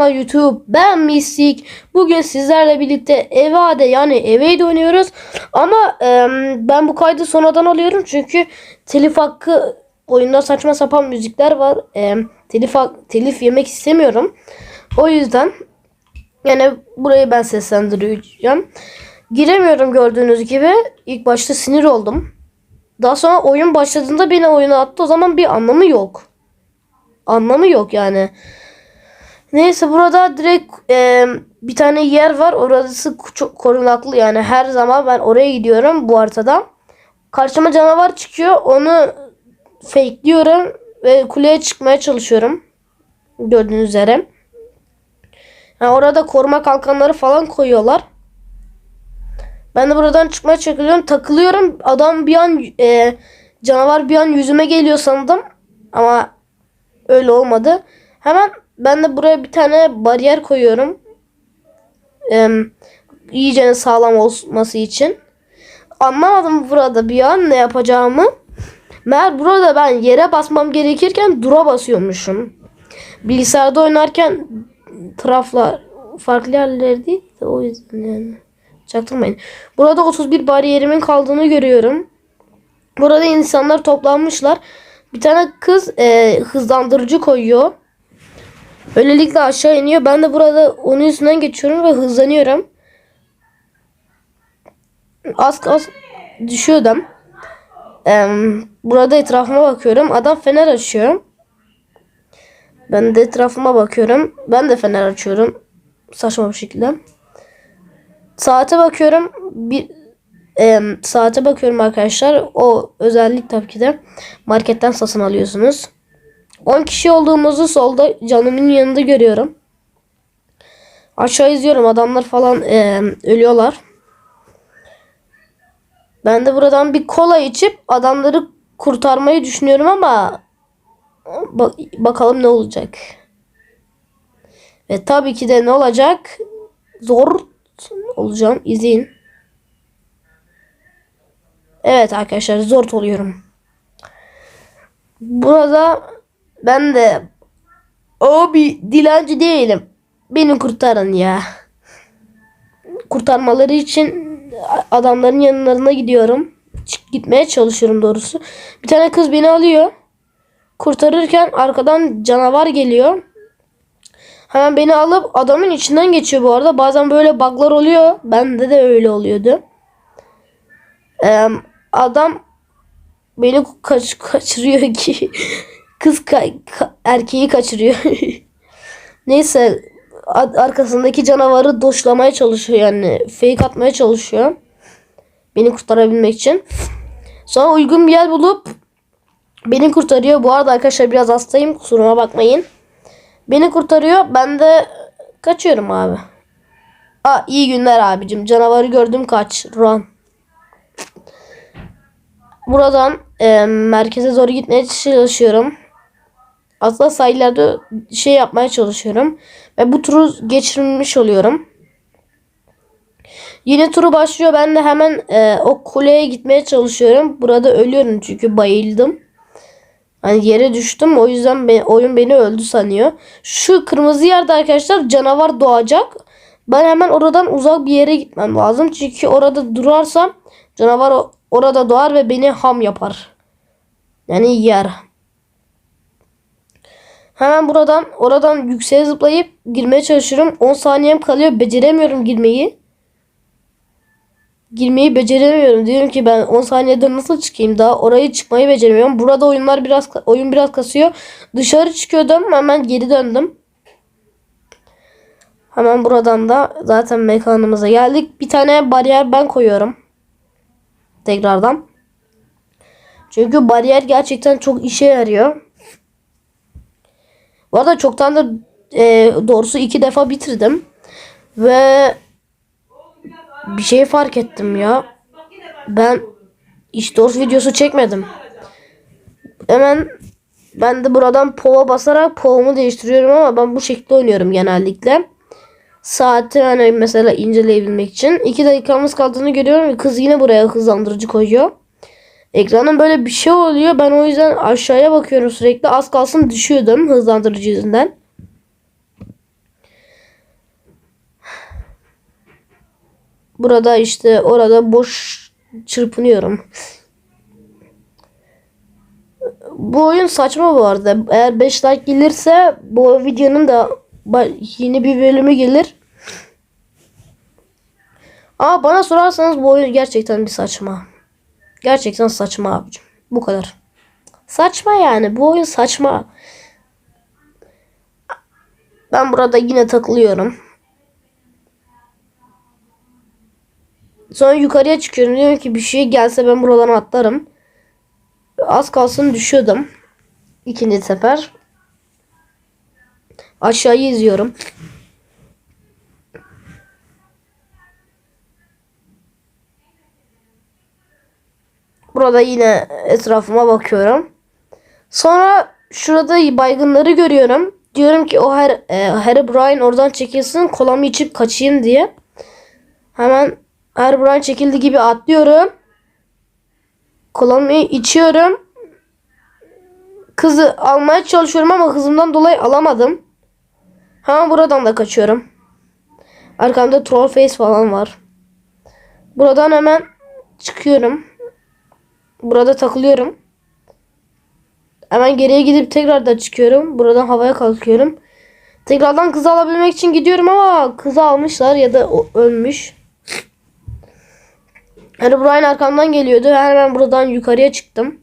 Selamlar YouTube. Ben Mistik. Bugün sizlerle birlikte Evade yani Evade oynuyoruz. Ama e, ben bu kaydı sonradan alıyorum çünkü telif hakkı oyunda saçma sapan müzikler var. E, telif telif yemek istemiyorum. O yüzden yani burayı ben seslendireceğim. Giremiyorum gördüğünüz gibi. İlk başta sinir oldum. Daha sonra oyun başladığında beni oyuna attı. O zaman bir anlamı yok. Anlamı yok yani. Neyse burada direkt e, bir tane yer var. Orası çok korunaklı yani her zaman ben oraya gidiyorum bu haritada. Karşıma canavar çıkıyor. Onu fakeliyorum ve kuleye çıkmaya çalışıyorum. Gördüğünüz üzere. Yani orada koruma kalkanları falan koyuyorlar. Ben de buradan çıkmaya çalışıyorum. Takılıyorum. Adam bir an e, canavar bir an yüzüme geliyor sandım. Ama öyle olmadı. Hemen ben de buraya bir tane bariyer koyuyorum. Ee, iyice sağlam olması için. Anlamadım burada bir an ne yapacağımı. Meğer burada ben yere basmam gerekirken dura basıyormuşum. Bilgisayarda oynarken taraflar farklı yerler o yüzden yani. Çaktırmayın. Burada 31 bariyerimin kaldığını görüyorum. Burada insanlar toplanmışlar. Bir tane kız e, hızlandırıcı koyuyor. Böylelikle aşağı iniyor. Ben de burada onun üstünden geçiyorum ve hızlanıyorum. Az az düşüyordum. Ee, burada etrafıma bakıyorum. Adam fener açıyor. Ben de etrafıma bakıyorum. Ben de fener açıyorum. Saçma bir şekilde. Saate bakıyorum. Bir e, saate bakıyorum arkadaşlar. O özellik tabii ki de marketten satın alıyorsunuz. 10 kişi olduğumuzu solda canımın yanında görüyorum. Aşağı izliyorum adamlar falan e, ölüyorlar. Ben de buradan bir kola içip adamları kurtarmayı düşünüyorum ama bak- bakalım ne olacak. Ve tabii ki de ne olacak? Zor olacağım. İzleyin. Evet arkadaşlar zor oluyorum. Burada ben de abi dilenci değilim. Beni kurtarın ya. Kurtarmaları için adamların yanlarına gidiyorum. Gitmeye çalışıyorum doğrusu. Bir tane kız beni alıyor. Kurtarırken arkadan canavar geliyor. Hemen beni alıp adamın içinden geçiyor bu arada. Bazen böyle bug'lar oluyor. Bende de öyle oluyordu. Ee, adam beni kaç kaçırıyor ki kız ka- ka- erkeği kaçırıyor. Neyse arkasındaki canavarı doşlamaya çalışıyor yani fake atmaya çalışıyor. Beni kurtarabilmek için. Sonra uygun bir yer bulup beni kurtarıyor. Bu arada arkadaşlar biraz hastayım kusuruma bakmayın. Beni kurtarıyor. Ben de kaçıyorum abi. Aa iyi günler abicim. Canavarı gördüm kaç. Run. Buradan e, merkeze doğru gitmeye çalışıyorum. Aslında sahillerde şey yapmaya çalışıyorum. Ve bu turu geçirmiş oluyorum. Yine turu başlıyor. Ben de hemen e, o kuleye gitmeye çalışıyorum. Burada ölüyorum çünkü bayıldım. Hani yere düştüm. O yüzden be- oyun beni öldü sanıyor. Şu kırmızı yerde arkadaşlar canavar doğacak. Ben hemen oradan uzak bir yere gitmem lazım. Çünkü orada durarsam canavar orada doğar ve beni ham yapar. Yani yer. Hemen buradan oradan yükseğe zıplayıp girmeye çalışıyorum. 10 saniyem kalıyor. Beceremiyorum girmeyi. Girmeyi beceremiyorum. Diyorum ki ben 10 saniyede nasıl çıkayım daha orayı çıkmayı beceremiyorum. Burada oyunlar biraz oyun biraz kasıyor. Dışarı çıkıyordum. Hemen geri döndüm. Hemen buradan da zaten mekanımıza geldik. Bir tane bariyer ben koyuyorum. Tekrardan. Çünkü bariyer gerçekten çok işe yarıyor. Bu arada çoktan da e, doğrusu iki defa bitirdim. Ve bir şey fark ettim ya. Ben iş doğrusu videosu çekmedim. Hemen ben de buradan pova basarak povamı değiştiriyorum ama ben bu şekilde oynuyorum genellikle. Saati hani mesela inceleyebilmek için. 2 dakikamız kaldığını görüyorum ve kız yine buraya hızlandırıcı koyuyor. Ekranın böyle bir şey oluyor. Ben o yüzden aşağıya bakıyorum sürekli. Az kalsın düşüyordum hızlandırıcı yüzünden. Burada işte orada boş çırpınıyorum. Bu oyun saçma bu arada. Eğer 5 like gelirse bu videonun da yeni bir bölümü gelir. Ama bana sorarsanız bu oyun gerçekten bir saçma. Gerçekten saçma abicim. Bu kadar. Saçma yani. Bu oyun saçma. Ben burada yine takılıyorum. Sonra yukarıya çıkıyorum. Diyorum ki bir şey gelse ben buradan atlarım. Az kalsın düşüyordum. İkinci sefer. Aşağıyı izliyorum. Burada yine etrafıma bakıyorum. Sonra şurada baygınları görüyorum. Diyorum ki o her e, Harry Brian oradan çekilsin kolamı içip kaçayım diye. Hemen Harry Brian çekildi gibi atlıyorum. Kolamı içiyorum. Kızı almaya çalışıyorum ama hızımdan dolayı alamadım. Hemen buradan da kaçıyorum. Arkamda troll face falan var. Buradan hemen çıkıyorum. Burada takılıyorum. Hemen geriye gidip tekrar da çıkıyorum. Buradan havaya kalkıyorum. Tekrardan kızı alabilmek için gidiyorum ama kızı almışlar ya da ölmüş. Hani Brian arkamdan geliyordu. Hemen buradan yukarıya çıktım.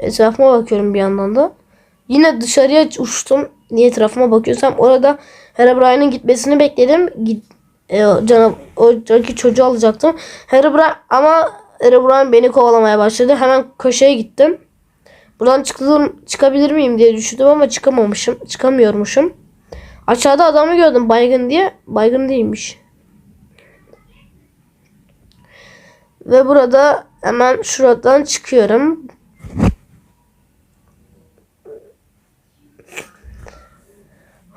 Etrafıma bakıyorum bir yandan da. Yine dışarıya uçtum. Niye etrafıma bakıyorsam orada Herobrine'in gitmesini bekledim. Git, e, o cana, o canki çocuğu alacaktım. Herobrine ama Herobrine beni kovalamaya başladı. Hemen köşeye gittim. Buradan çıktım, çıkabilir miyim diye düşündüm ama çıkamamışım. Çıkamıyormuşum. Aşağıda adamı gördüm baygın diye. Baygın değilmiş. Ve burada hemen şuradan çıkıyorum.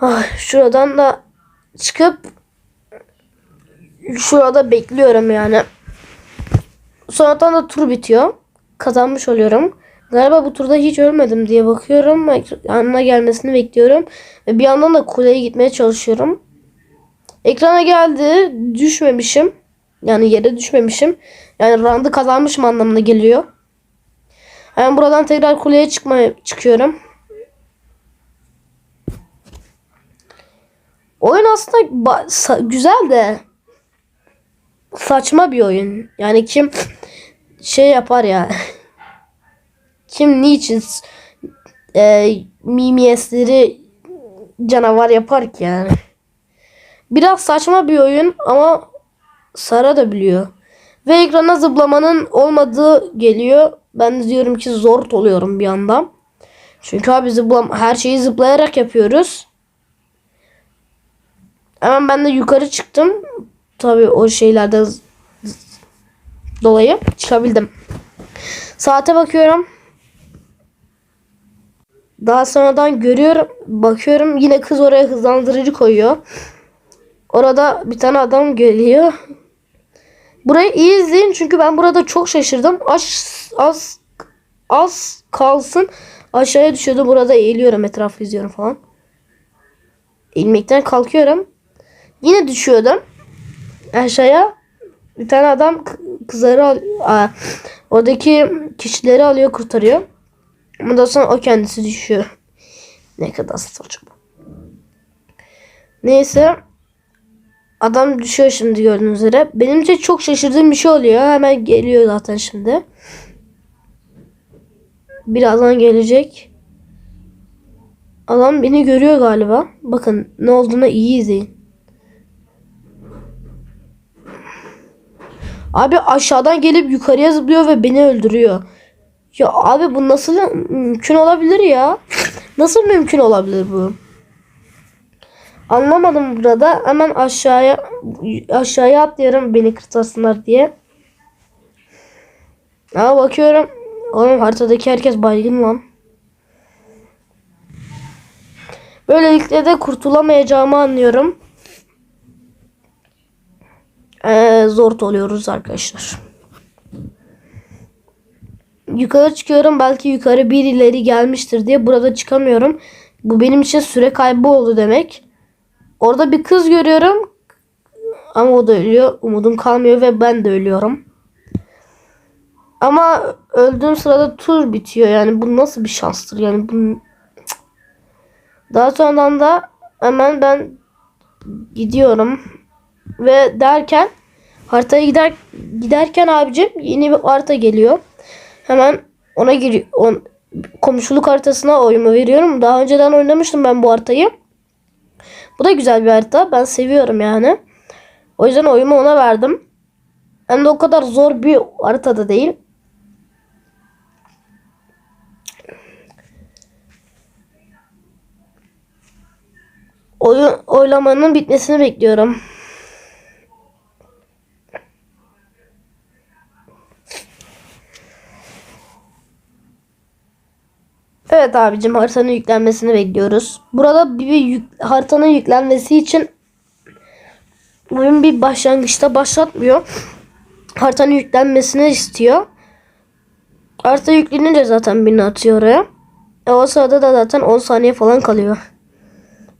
Ay, şuradan da çıkıp şurada bekliyorum yani. Sonradan da tur bitiyor. Kazanmış oluyorum. Galiba bu turda hiç ölmedim diye bakıyorum. Yanına gelmesini bekliyorum. Ve bir yandan da kuleye gitmeye çalışıyorum. Ekrana geldi. Düşmemişim. Yani yere düşmemişim. Yani round'ı kazanmışım anlamına geliyor. Hemen buradan tekrar kuleye çıkmaya çıkıyorum. Oyun aslında güzel de saçma bir oyun. Yani kim şey yapar ya. kim niçin e, mimiyesleri canavar yapar ki yani. Biraz saçma bir oyun ama Sara da biliyor. Ve ekrana zıplamanın olmadığı geliyor. Ben diyorum ki zor oluyorum bir yandan. Çünkü abi zıplam her şeyi zıplayarak yapıyoruz. Hemen ben de yukarı çıktım. Tabii o şeylerden dolayı çıkabildim. Saate bakıyorum. Daha sonradan görüyorum, bakıyorum yine kız oraya hızlandırıcı koyuyor. Orada bir tane adam geliyor. Burayı iyi izleyin çünkü ben burada çok şaşırdım. Az az az kalsın aşağıya düşüyordu. Burada eğiliyorum etrafı izliyorum falan. Eğilmekten kalkıyorum. Yine düşüyordum. Aşağıya bir tane adam kızları al oradaki kişileri alıyor kurtarıyor. Ondan sonra o kendisi düşüyor. Ne kadar saçma. Neyse. Adam düşüyor şimdi gördüğünüz üzere. Benimce çok şaşırdığım bir şey oluyor. Hemen geliyor zaten şimdi. Birazdan gelecek. Adam beni görüyor galiba. Bakın ne olduğunu iyi izleyin. Abi aşağıdan gelip yukarıya zıplıyor ve beni öldürüyor. Ya abi bu nasıl mümkün olabilir ya? Nasıl mümkün olabilir bu? Anlamadım burada. Hemen aşağıya aşağıya atlıyorum beni kırtasınlar diye. Ama bakıyorum. Oğlum haritadaki herkes baygın lan. Böylelikle de kurtulamayacağımı anlıyorum. Ee, zor oluyoruz arkadaşlar. Yukarı çıkıyorum. Belki yukarı bir ileri gelmiştir diye. Burada çıkamıyorum. Bu benim için süre kaybı oldu demek. Orada bir kız görüyorum. Ama o da ölüyor. Umudum kalmıyor ve ben de ölüyorum. Ama öldüğüm sırada tur bitiyor. Yani bu nasıl bir şanstır? Yani bu daha sonradan da hemen ben gidiyorum ve derken haritaya gider giderken abicim yeni bir harita geliyor. Hemen ona gir on, komşuluk haritasına oyumu veriyorum. Daha önceden oynamıştım ben bu haritayı. Bu da güzel bir harita. Ben seviyorum yani. O yüzden oyumu ona verdim. Hem de o kadar zor bir haritada değil. Oyun oylamanın bitmesini bekliyorum. Evet abicim haritanın yüklenmesini bekliyoruz. Burada bir, yük- haritanın yüklenmesi için oyun bir başlangıçta başlatmıyor. Haritanın yüklenmesini istiyor. Harita yüklenince zaten birini atıyor oraya. E o sırada da zaten 10 saniye falan kalıyor.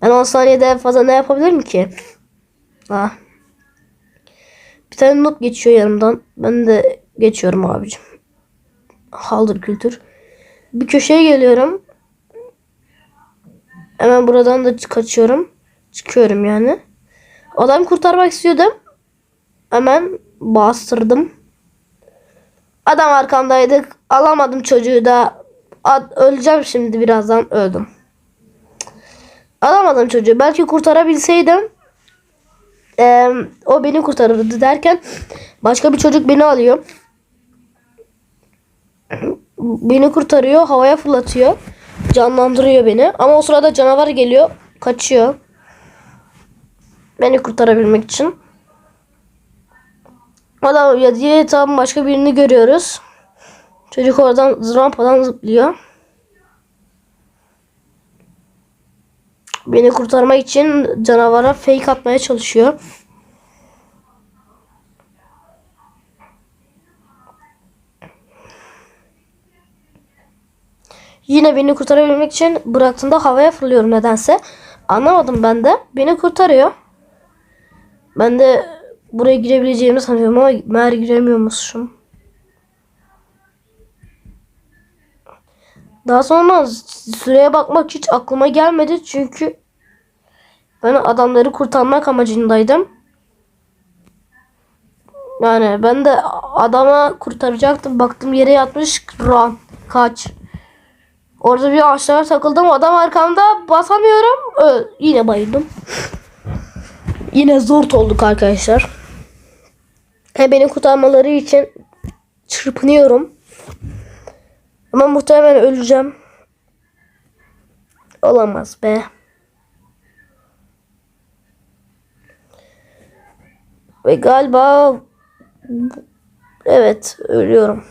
Ben 10 saniyede fazla ne yapabilirim ki? Ah. Bir tane not geçiyor yanımdan. Ben de geçiyorum abicim. Haldır kültür. Bir köşeye geliyorum. Hemen buradan da kaçıyorum. Çıkıyorum yani. Adam kurtarmak istiyordum. Hemen bastırdım. Adam arkamdaydı. Alamadım çocuğu da. Ad- öleceğim şimdi birazdan öldüm. Alamadım çocuğu. Belki kurtarabilseydim eee, o beni kurtarırdı derken başka bir çocuk beni alıyor. Beni kurtarıyor. Havaya fırlatıyor. Canlandırıyor beni. Ama o sırada canavar geliyor. Kaçıyor. Beni kurtarabilmek için. Adam ya diye tam başka birini görüyoruz. Çocuk oradan rampadan zıplıyor. Beni kurtarmak için canavara fake atmaya çalışıyor. Yine beni kurtarabilmek için bıraktığında havaya fırlıyorum nedense. Anlamadım ben de. Beni kurtarıyor. Ben de buraya girebileceğimi sanıyorum ama meğer giremiyormuşum. Daha sonra süreye bakmak hiç aklıma gelmedi çünkü ben adamları kurtarmak amacındaydım. Yani ben de adama kurtaracaktım. Baktım yere yatmış. Run. Kaç. Orada bir ağaçlara takıldım. Adam arkamda basamıyorum. Ö, yine bayıldım. Yine zor olduk arkadaşlar. He beni kurtarmaları için çırpınıyorum. Ama muhtemelen öleceğim. Olamaz be. Ve galiba evet ölüyorum.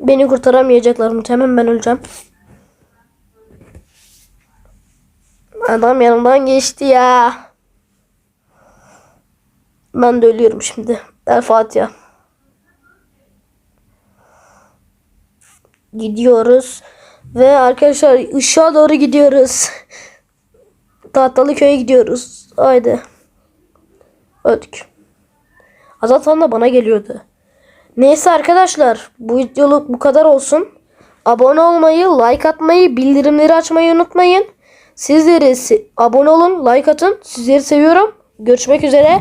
Beni kurtaramayacaklar muhtemelen ben öleceğim. Adam yanımdan geçti ya. Ben de ölüyorum şimdi. El Fatiha. Gidiyoruz. Ve arkadaşlar ışığa doğru gidiyoruz. Tahtalı köye gidiyoruz. Haydi. Öldük. Azat da bana geliyordu. Neyse arkadaşlar bu videoluk bu kadar olsun. Abone olmayı, like atmayı, bildirimleri açmayı unutmayın. Sizleri abone olun, like atın. Sizleri seviyorum. Görüşmek üzere.